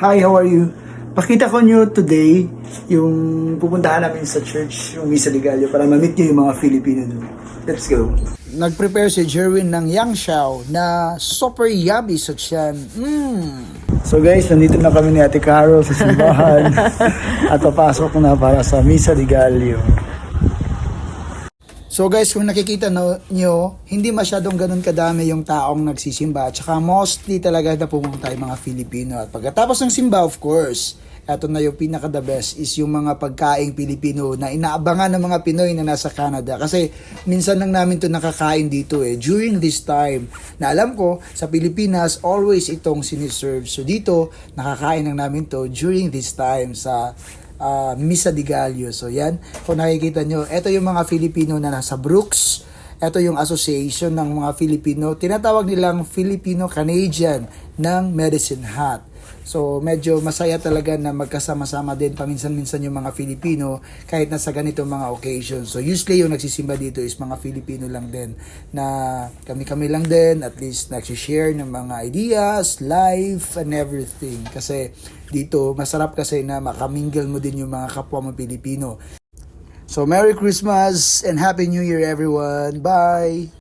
Hi, how are you? Pakita ko nyo today yung pupuntahan namin sa church, yung Misa de Gallo, para ma-meet nyo yung mga Filipino doon. Let's go. Nag-prepare si Jerwin ng Yang Shao na super yummy sa tiyan. Mm. So guys, nandito na kami ni Ate Caro sa simbahan at papasok na para sa Misa de Gallo. So guys, kung nakikita no, nyo, hindi masyadong ganun kadami yung taong nagsisimba. At saka mostly talaga na pumunta yung mga Filipino. At pagkatapos ng simba, of course, eto na yung pinaka the best is yung mga pagkaing Pilipino na inaabangan ng mga Pinoy na nasa Canada. Kasi minsan lang namin to nakakain dito eh. During this time, na alam ko, sa Pilipinas, always itong siniserve. So dito, nakakain lang namin to during this time sa uh, Misa de Gallo. So yan, kung nakikita nyo, ito yung mga Filipino na nasa Brooks. Ito yung association ng mga Filipino. Tinatawag nilang Filipino-Canadian ng Medicine Hat. So medyo masaya talaga na magkasama-sama din paminsan-minsan yung mga Filipino kahit nasa ganito mga occasions. So usually yung nagsisimba dito is mga Filipino lang din na kami-kami lang din at least nagsishare ng mga ideas, life and everything. Kasi dito masarap kasi na makamingle mo din yung mga kapwa mo Pilipino. So Merry Christmas and Happy New Year everyone. Bye!